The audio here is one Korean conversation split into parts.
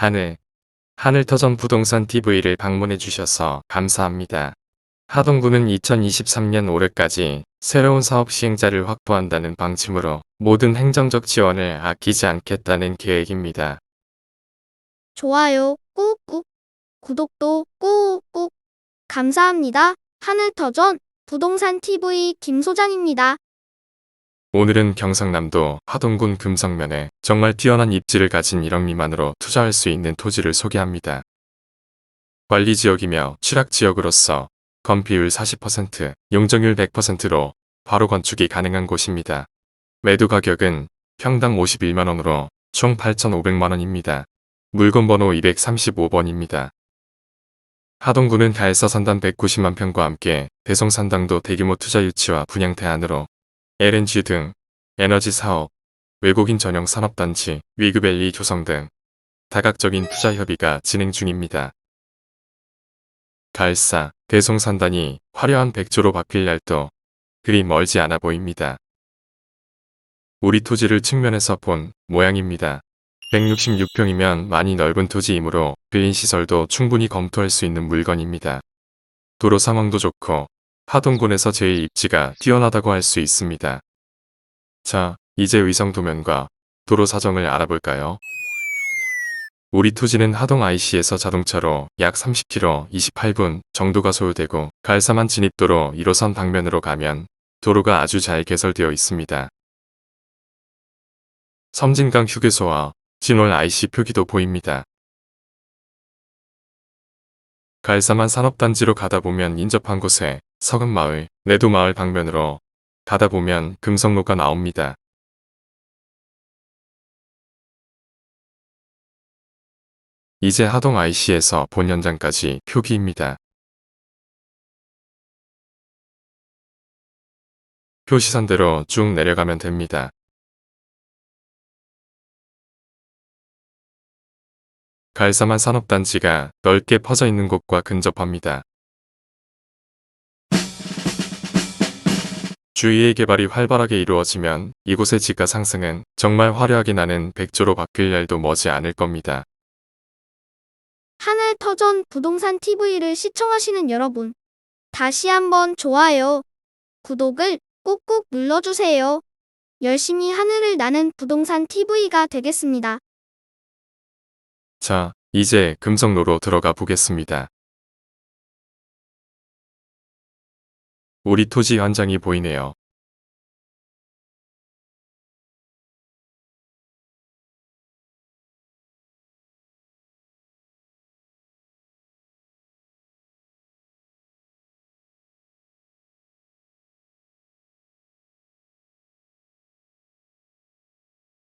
하늘, 하늘터전 부동산 TV를 방문해 주셔서 감사합니다. 하동구는 2023년 올해까지 새로운 사업 시행자를 확보한다는 방침으로 모든 행정적 지원을 아끼지 않겠다는 계획입니다. 좋아요 꾹꾹. 구독도 꾹꾹. 감사합니다. 하늘터전 부동산 TV 김 소장입니다. 오늘은 경상남도 하동군 금성면에 정말 뛰어난 입지를 가진 1억 미만으로 투자할 수 있는 토지를 소개합니다. 관리지역이며 취락지역으로서 건폐율 40%, 용적률 100%로 바로 건축이 가능한 곳입니다. 매도 가격은 평당 51만원으로 총 8,500만원입니다. 물건 번호 235번입니다. 하동구는 가해서 산단 190만 평과 함께 대성산당도 대규모 투자 유치와 분양 대안으로 LNG 등 에너지 사업, 외국인 전용 산업단지, 위그밸리 조성 등 다각적인 투자 협의가 진행 중입니다. 가을사, 대송산단이 화려한 백조로 바뀔 날도 그리 멀지 않아 보입니다. 우리 토지를 측면에서 본 모양입니다. 166평이면 많이 넓은 토지이므로 빌린 시설도 충분히 검토할 수 있는 물건입니다. 도로 상황도 좋고 하동군에서 제일 입지가 뛰어나다고 할 수 있습니다. 자, 이제 의성 도면과 도로 사정을 알아볼까요? 우리 토지는 하동 IC에서 자동차로 약 30km 28분 정도가 소요되고 갈사만 진입도로 1호선 방면으로 가면 도로가 아주 잘 개설되어 있습니다. 섬진강 휴게소와 진월 IC 표기도 보입니다. 갈사만 산업단지로 가다 보면 인접한 곳에 서금마을, 내도마을 방면으로 가다 보면 금성로가 나옵니다. 이제 하동 IC에서 본 현장까지 표기입니다. 표시선대로 쭉 내려가면 됩니다. 갈사만 산업단지가 넓게 퍼져 있는 곳과 근접합니다. 주위의 개발이 활발하게 이루어지면 이곳의 지가 상승은 정말 화려하게 나는 백조로 바뀔 날도 머지 않을 겁니다. 하늘 터전 부동산 TV를 시청하시는 여러분. 다시 한번 좋아요, 구독을 꾹꾹 눌러주세요. 열심히 하늘을 나는 부동산 TV가 되겠습니다. 자, 이제 금성로로 들어가 보겠습니다. 우리 토지 현장이 보이네요.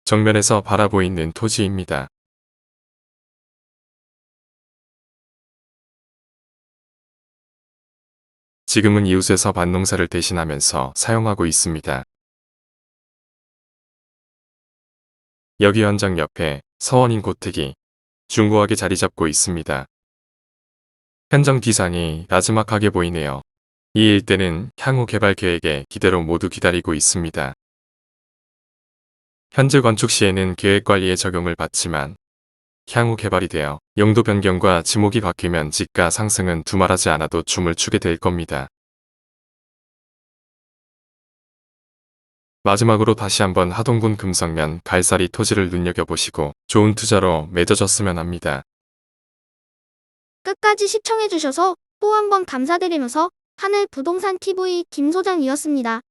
정면에서 바라보이는 토지입니다. 지금은 이웃에서 밭농사를 대신하면서 사용하고 있습니다. 여기 현장 옆에 서원인 고택이 중고하게 자리 잡고 있습니다. 현장 기상이 나지막하게 보이네요. 이 일대는 향후 개발 계획에 기대로 모두 기다리고 있습니다. 현재 건축 시에는 계획 관리에 적용을 받지만 향후 개발이 되어 용도 변경과 지목이 바뀌면 지가 상승은 두말하지 않아도 춤을 추게 될 겁니다. 마지막으로 다시 한번 하동군 금성면 갈사리 토지를 눈여겨보시고 좋은 투자로 맺어졌으면 합니다. 끝까지 시청해주셔서 또 한번 감사드리면서 하늘 부동산 TV 김 소장이었습니다.